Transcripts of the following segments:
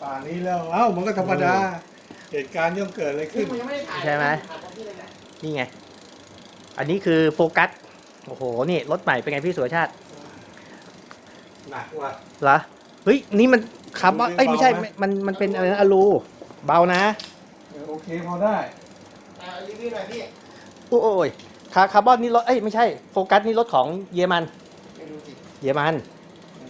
ป่านนี้แล้ว เอ้ามันก็ธรรมดา เหตุการณ์ย่อมเกิดอะไรนี่ขึ้นผมยังไม่ได้ถ่ายใช่ไหมถ่ายตอนที่เลยนะนี่ไง อันนี้คือโฟกัส โอ้โห นี่รถใหม่เป็นไงพี่สุรชาติหนักว่ะ เหรอ เฮ้ย นี่มันคาร์บอนมันเป็นเอ้ยไม่ใช่เบาไหมมันมันเป็นอะไรนะอะลูเบานะเออโอเคพอได้อ่ารีวิวหน่อยพี่โอ้ยคาคาร์บอนนี่รถ เอ้ยไม่ใช่ โฟกัสนี่รถของเยอรมันไปดูสิเยอรมัน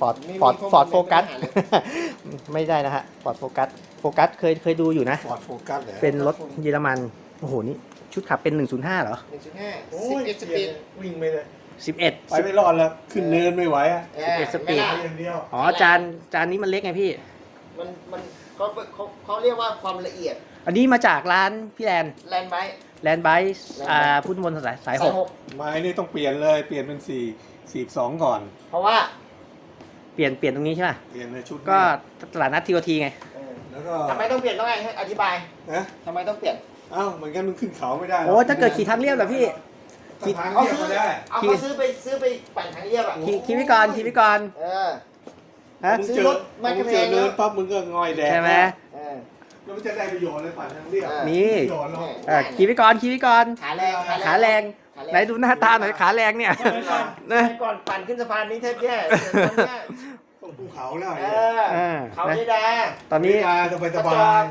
ฟอร์ดไม่มีฟอร์ดข้อมูลฟอร์ดโฟกัส ไม่มีปัญหาเลยไม่ได้นะฮะฟอร์ดโฟกัส โฟกัสเคยเคยดูอยู่นะ ฟอร์ดโฟกัสเหรอเป็นรถเยอรมัน โอ้โห นี่ ชุดขับเป็น 105เหรอ หนึ่งจุดห้าโอ้สิบยเอ็ดสปีดวิ่งไปเลย11ไปไม่รอดแล้ว ขึ้นเนินไม่ไหวอะเออ11สปีด ไม่ไปได้อย่างเดียว อ๋อ จาน จานนี้มันเล็กไงพี่ มันมันเขาเขาเขาเรียกว่าความละเอียดอันนี้มาจากร้านพี่แลนแลนด์ไบค์แลนไบส์อ่าพุทธมนตรสายสายหก ไม้นี่ต้องเปลี่ยนเลย เปลี่ยนเป็นสี่สี่สองก่อน เพราะว่า เปลี่ยนเปลี่ยนตรงนี้ใช่ไหมเปลี่ยนในชุดก็ตลาดนัดทีโอทีไง เออแล้วก็ทำไมต้องเปลี่ยนต้องไงให้อธิบายนะทำไมต้องเปลี่ยนเอ้าเหมือนกันมึงขึ้นเขาไม่ได้หรโอ้ถ้าเกิดขี่ทางเรียบเหรอพี่ ขี่ทางเอาเรียบซื้อก็ได้เอาเขาซื้อไปซื้อไปปั่นทางเรียบอะขี่ขี่พี่กรณ์ขี่พี่กรณ์เออ ฮะมึงซื้อเจอรถไม่มึงแพเจองเนิแล้นวปั๊บมึงก็งอยแดดใช่ไหม เออ แล้วมันจะได้ประโยชน์อะไรปั่นทางเรียบเออนี่ประโยชน์หรอกเออขี่พี่กรณ์ขี่พี่กรณ์ขาแรงขาแรง ไหนดูหน้าตาหน่อยขาแรงเนี่ยเมื่อก่อนนะเมื่อก่อนปั่นขึ้นสะพานนี้แทบแย่เดี๋ยวตอนเนี้ยต้องภูเขาแล้วเอเนี่ยอเออเขานะไม่ได้ ตอนนี้มาสบายสบาย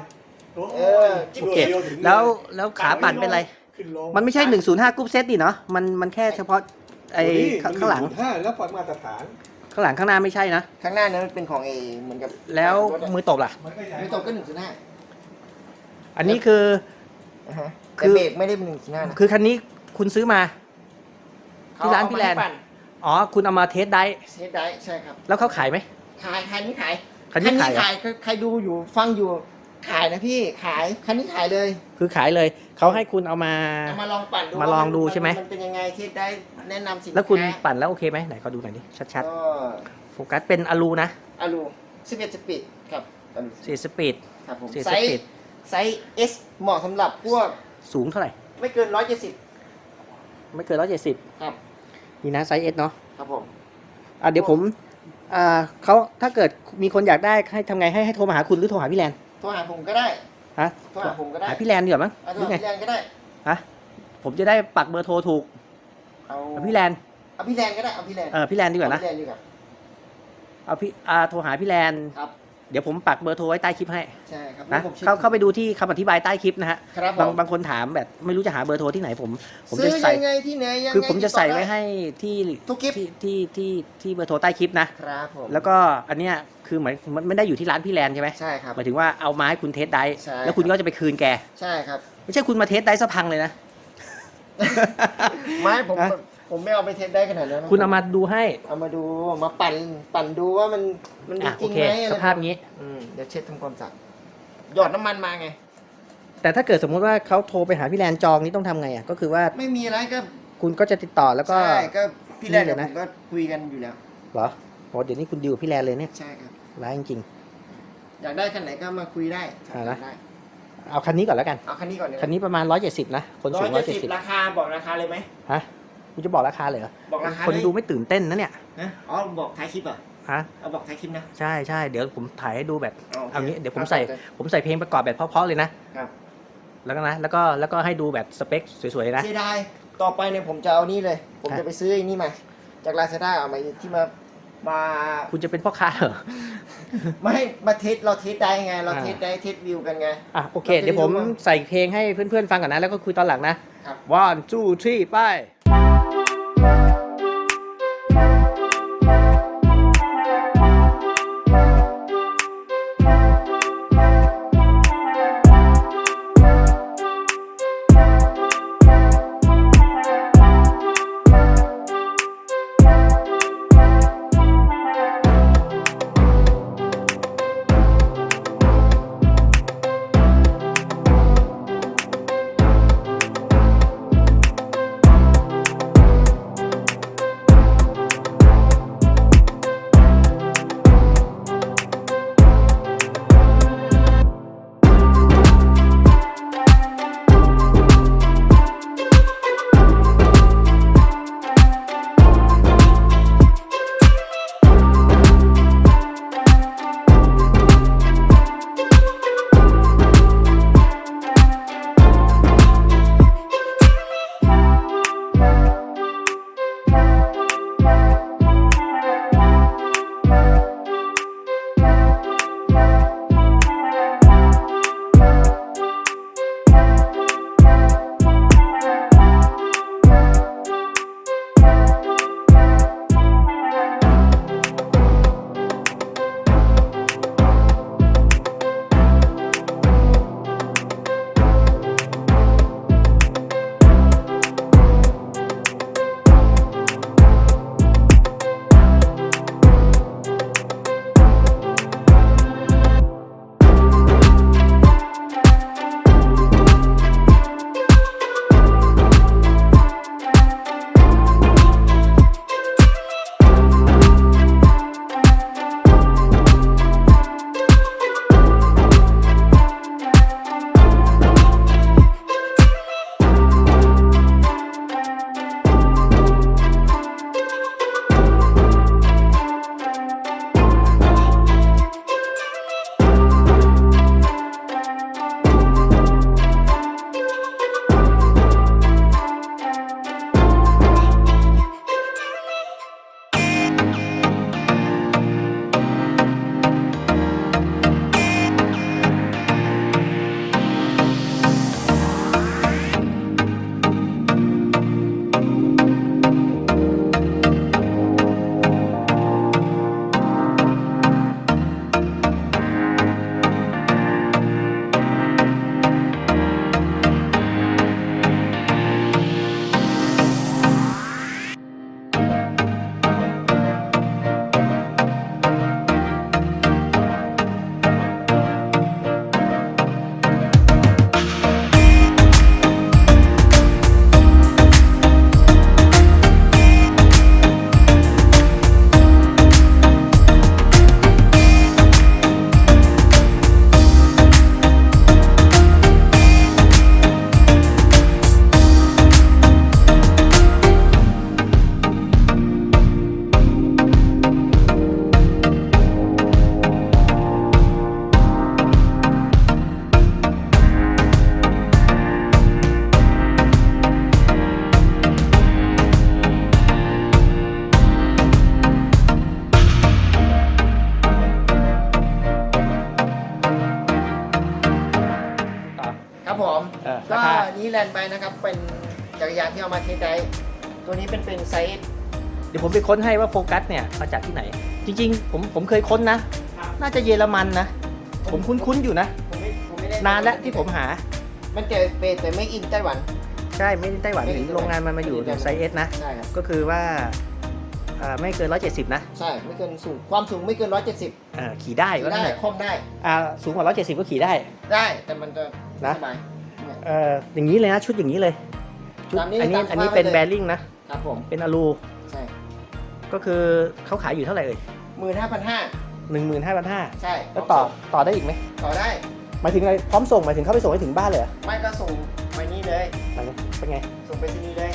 โอ้เออจิ๊บโอเคดียถึงแล้วแล้วขาปั่นเป็นไร ขึ้นลงมันไม่ใช่ 105กรุ๊ปเซตดิเนาะมันมันแค่เฉพาะไอ้โนี่ข้างข้างหลังมัน1.5แล้วปล่อยมาตรฐาน ข้างหลังข้างหน้าไม่ใช่นะ ข้างหน้านั้นมันเป็นของเอเหมือนกับแล้วรถอะมือตบล่ะ มันก็ใหญ่ไม่ตกก็หนึ่งจุดห้าอันนี้คือ คืแต่อเบรกไม่ได้เป็นหนึ่งจุดห้านะคือคันนี้ คุณซื้อมา ที่ร้านพี่แลนด์เขเอมให้ปั่อ๋อ คุณเอามาเทสได้เทสได้ใช่ครับ แล้วเขาขายไหม ขายคันนี้ขายคันนี้ขายเหรอขายใครใครดูอยู่ฟังอยู่ ขายนะพี่ขายคันนี้ขายเลยคือขายเลย เขาให้คุณเอามา เอามาลองปั่นดูมาลองดูว่นใช่ไหม มันเป็นยังไงเทสได้แนะนำสินค้าแล้วคุณปั่นแล้วโอเคไหมไหนเขาดูหน่อยดิ ชัดก็ๆ โฟกัสเป็นอะลูนะอะลู11สปีดครับอะลูเสียสปีด ครับผมเสียไซสส์ปีดไซส์ S เหมาะสำหรับพวกสูงเท่าไหร่ ไม่เกิน 170 ไม่เกินร้อยเจ็ดสิบครับ นี่นะไซส์เอสเนาะครับผม อะเดี๋ยวผม อ่าเขาถ้าเกิดมีคนอยากได้ให้ทำไงให้ให้โทรมาหาคุณหรือโทรหาพี่แลนโทรหาผมก็ได้ ฮะโทรหาผมก็ได้หาพี่แลนดีกว่ามั้งเอาโทหรรือหาไง พี่แลนก็ได้ ฮะ ผมจะได้ปักเบอร์โทรถูกเอาเอาพี่แลนเอาพี่แลนก็ได้ เอาพี่แลนเออพี่แลนดีกว่านะเอพี่แลนดีกว่าเอาพี่อ่าโทรหาพี่แลนครับ เดี๋ยวผมปักเบอร์โทรไว้ใต้คลิปให้ใช่ครับนะผมช็ค เข้าเข้าไปดูที่คำอธิบายใต้คลิปนะฮะครับผบางมบางคนถามแบบไม่รู้จะหาเบอร์โทรที่ไหนผม ผมซื้จะอใส่ ยังไงที่ไหนยังไงคือผมจะใส่ติดต่อไว้ด้ ให้ที่ทุกคลิป ที่ที่ที่ที่เบอร์โทรใต้คลิปนะ ครับผมแล้วก็อันเนี้ยคือเหมือนมันไม่ได้อยู่ที่ร้านพี่แลนใช่ไหมใช่ครับ หมายถึงว่าเอามาให้คุณเทสได้ ใช่ แล้วคุณก็จะไปคืนแก ใช่ครับ ไม่ใช่คุณมาเทสได้ซะพังเลยนะ ไม่ผมฮะ ผมไม่เอาไปเทสได้ขนาดนั้นนะคุณเอามาดูให้ เอามาดูมาปั่นปั่นดูว่ามันมันดีอะจโอริงเคไหมอะไรสภาพนี้ อืมเดี๋ยวเช็ดทำความสะอาดหยอดน้ำมันมาไง แต่ถ้าเกิดสมมุติว่าเขาโทรไปหาพี่แลนจองนี่ต้องทำไงอะก็คือว่าไม่มีอะไรก็คุณก็จะติดต่อแล้วก็ ใช่ก็พี่แลนนี่เดี๋เลยยวผนะมก็คุยกันอยู่แล้ว เหรอโหเดี๋ยวนี้คุณดิวกับพี่แลนเลยเนี่ยใช่ครับ ร้ายจริง อยากได้คันไหนก็มาคุยได้อ่านะ ได้ๆเอาคันนี้ก่อนแล้วกัน เอาคันนี้ก่อนเลยคันนี้ประมาณ 170นะคนสูง170ราคาบอกราคาเลยไหมฮะ คุณจะบอกราคาเลยเหรอบอกราคาคนเลยดูไม่ตื่นเต้นนะเนี่ยนะอ๋อบอกท้ายคลิปอะฮะเอาบอกท้ายคลิปนะใช่ใช่เดี๋ยวผมถ่ายให้ดูแบบโคเอางี้เดี๋ยวผมครับใส่ครับ ผมใส่เพลงประกอบแบบเพราะๆเลยนะครับ แล้วก็นะแล้วก็แล้วก็ให้ดูแบบสเปคสวยๆนะ เสียดายต่อไปเนี่ยผมจะเอานี่เลย ผมฮะจะไปซื้อไอ้นี่มา จากลาซาด้าเอามาที่มามา คุณจะเป็นพ่อค้าเหรอ ไม่มาเทสเราเทสได้ไง เราอ่า เทสได้เทสวิวกันไง อะโอเค เราจะเดี๋ยวผมได้รู้ว่าใส่เพลงให้เพื่อนๆฟังก่อนนะ แล้วก็คุยตอนหลังนะครับ one two three ไป นี้แลนด์ไปนะครับ เป็นจักรยานที่เอามาเทสได้ตัวนี้เป็นเป็นไซส์เดี๋ยวผมไปค้นให้ว่าโฟกัสเนี่ยมาจากที่ไหน จริงๆ ผมผมเคยค้นนะ น่าจะเยอรมันนะ ผมคุ้นๆอยู่นะ ผมไม่ผมไม่ได้นานแล้วที่ผมหา มันเจอเป็นแต่ไม่อินไต้หวัน ใช่ไม่ได้ไต้หวันไม่ได้หรือโรงงานมันมาอยู่ไม่ได้ไซส์เอสนะ ใช่ครับ ก็คือว่าอ่าไม่เกิน 170 นะ ใช่ ไม่เกินสูง ความสูงไม่เกิน 170อ่าขี่ได้ก็ได้ได้คล่อมได้อ่าสูงกว่า 170 ก็ขี่ได้ ได้ แต่มันจะนะสบาย เนี่ย เอ่ออย่างนี้เลยนะชุดอย่างนี้เลยชุดตามนี้อันนี้ตามสภาพอันนี้เป็นเลย แบริ่งนะครับผมเป็นอะลูใช่ก็คือเขาขายอยู่เท่าไหร่เอ่ยหมื่นห้าพันห้า15,500ใช่แล้วต่อต่อได้อีกไหมต่อได้ หมายถึงอะไรพร้อมส่งหมายถึงเข้าไปส่งให้ถึงบ้านเลยเหรอไม่ก็ส่งไปนี่เลย หมายถึงเป็นไงส่งไปที่นี่เลย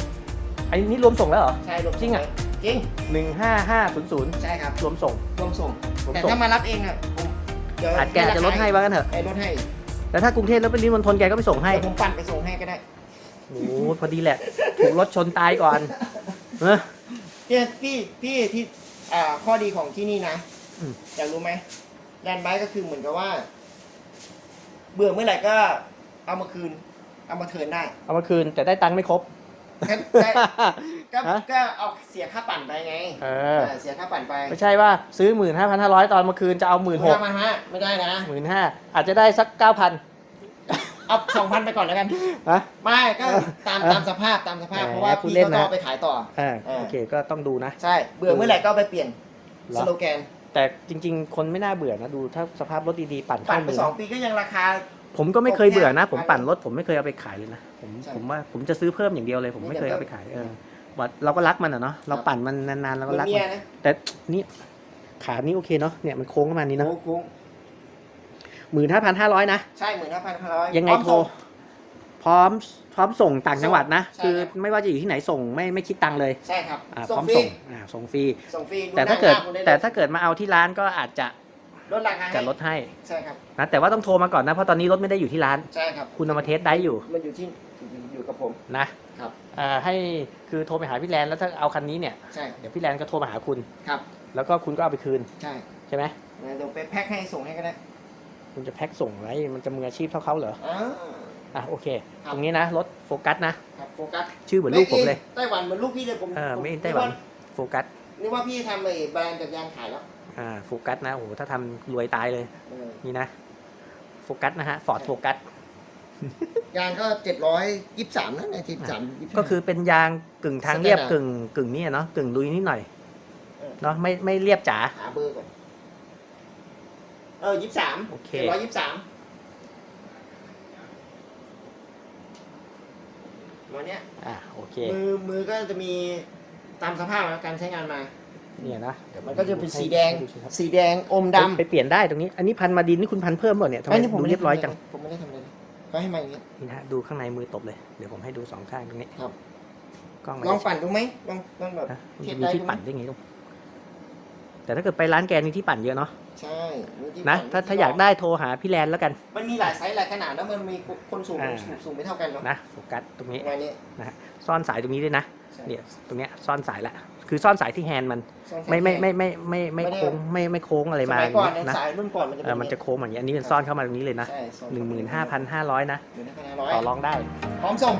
อันนี้รวมส่งแล้วเหรอ ใช่รวมจริงอะ จริง15500ใช่ครับ รวมส่งรวมส่ง รวมแต่ส่งถ้ามารับเองอะผมเดี๋ยวอาจแกจะลดให้ว่ากันเถอะ ไอ้ลดให้ แต่ถ้ากรุงเทพแล้วเป็นริมณฑลแกก็ไปส่งให้ เดี๋ยวผมปั่นไปส่งให้ก็ได้โอ้โหพอดีแหละ ถูกรถชนตายก่อนเออเนี่ยพี่พี่ที่อ่าข้อดีของที่นี่นะอืม อยากรู้ไหมแลนด์ไบค์ก็คือเหมือนกับว่า เบื่อเมื่อไหร่ก็เอามาคืน เอามาเทิร์นได้ เอามาคืนแต่ได้ตังค์ไม่ครบ แค่ได้ก็ฮะก็เอาเสียค่าปั่นไปไงเออเออเสียค่าปั่นไปไม่ใช่ว่าซื้อหมื่นห้าพันห้าร้อยตอนมาคืนจะเอาหมื่นหกมาฮะไม่ได้นะหมื่นห้าอาจจะได้สักเก้าพันเอาสองพันไปก่อนแล้วกัน นะ ไม่ก็เออตามเออตามสภาพตามสภาพแหมเพราะว่าพูดพี่เล่นเขาต้องนะเอาไปขายต่อ อ่าเออ โอเคก็ต้องดูนะ ใช่ เบื่อเมื่อไหร่ก็เอาไปเปลี่ยนเหรอสโลแกน แต่จริง ๆ คนไม่น่าเบื่อนะ ดูถ้าสภาพรถดีๆ ปั่นปั่เข้านไปมือสองปีก็ยังราคา ผมก็ไม่เคยเบื่อนะโอเคผมปั่นรถผมไม่เคยเอาไปขายเลยนะผมใช่ ผมว่าผมจะซื้อเพิ่มอย่างเดียวเลย ผมไม่เคยเอาไปขายเออว่าเราก็รักมันอะเนาะเราครับปั่นมันนานๆเราเหก็มือนรักเมีมัยนนะแต่นี่ขานี่โอเคเนาะเนี่ยมันโค้งประมาณนี้เนาะโค้งโค้งหมื่นห้าพันห้าร้อยนะ ใช่หมื่นห้าพันห้าร้อย ยังไงโทร พร้อมพร้อมส่งต่างจังหวัดนะ ใช่คือครับ ไม่ว่าจะอยู่ที่ไหนส่งไม่ไม่คิดตังค์เลยใช่ครับ อ่าพส่ร้องมฟรีส่งอ่าส่งฟรี ส่งฟรีแต่ถ้าเกิดหน้คุณไลยแต่ถ้าเกิดมาเอาที่ร้านก็อาจจะ ลดราคาให้จะลดให้ใช่ครับนะแต่ว่าต้องโทรมาก่อนนะ เพราะตอนนี้รถไม่ได้อยู่ที่ร้าน ใช่ครับ คุณเอามาเทสได้อยู่มันอยู่ที่อยู่กับผมนะครับอ่าให้คือโทรไปหาพี่แลนแล้วถ้าเอาคันนี้เนี่ยใช่เดี๋ยวพี่แลนก็โทรมาหาคุณ ครับ แล้วก็คุณก็เอาไปคืนใช่ใช่ไหมเดี๋ยวไปแพ็คให้ส่งให้ก็ได้คุณจะแพ็คส่งอะไรมันจะมืออาชีพเท่าเขาเหรออ่า อะโอเค ครับ ตรงนี้นะรถโฟกัสนะครับโฟกัสชื่อเหมือนลูกผมเลย ไต้หวันเหมือนลูกพี่เลยผมเออผไม่ไต้หวัน โฟกัส นึกว่าพี่ทำไอ้แบรนด์จากยางขายแล้ว อ่าโฟกัสนะโอ้โหถ้าทำรวยตายเลย เออนี่นะโฟกัสนะฮะฟอร์ดโฟกัสยางก็เจ็ดร้อยยี่สิบสามนะเนี่ยยี่สิบสาม ก็คือเป็นยางกึ่งทางเรียบ Standard กึ่งกึ่งนี่อะเนาะกึ่งลุยนิดหน่อยเออ เนาะไม่ไม่เรียบจ๋า หาเบอร์ก่อน เออยี่สิบสามโอเคเจ็ดร้อยยี่สิบสามวันเนี้ย อะโอเค มือมือก็จะมีตามสภาพนะการใช้งานมา เนี่ยนะเดี๋ยวมันก็จะเป็นให้สีแดง ให้ดูสิครับสีแดงอมดำไปเปลี่ยนได้ตรงนี้ อันนี้พันมาดินนี่คุณพันเพิ่มเปล่าเนี่ยทำไมอ้นี่ผมดูไม่เรีได้ยบร้อยจัง ผมไม่ได้ทำอะไรเลยก็ให้มาอย่างนี้ นี่นะฮะดูข้างในมือตบเลย เดี๋ยวผมให้ดูสองข้างตรงนี้ครับ กล้องลองปั่นดูไหมลองลองแบบ นะมันเทียจะบมีได้ที่ดูไหมปั่นได้ไงลูกแต่ถ้าเกิดไปร้านแกนี่ที่ปั่นเยอะเนาะใช่มีที่นะ ปั่ถ้ามีถ้าที่อยากลงได้โทรหาพี่แลนแล้วกัน มันมีหลายไซส์หลายขนาดแล้วมันมีคนสูงอ่า สูงสูงไม่เท่ากันเนาะนะโฟกัสตรงนี้ประมาณนี้ซ่อนสายตรงนี้ด้วยนะใช่เนี่ยตรงเนี้ยซ่อนสายละ คือซ่อนสายที่แฮนด์มันซ่อนสายไม่ไม่แขนไม่ไม่ไม่ไม่ไม่ได้โค้งไม่ไม่โค้งอะไรสมามัยก่อนเนี่ยนะสายรุ่นก่อนมันจะเอเป็นอมันจะโค้งอย่างนี้อันนี้เป็นซ่อนเข้ามาตรงนี้เลยนะใช่ซ่อหนึ่งหมื่นห้าพันห้าร้อยนะหนึ่งพันห้าร้อยต่อรองได้ พร้อมส่ง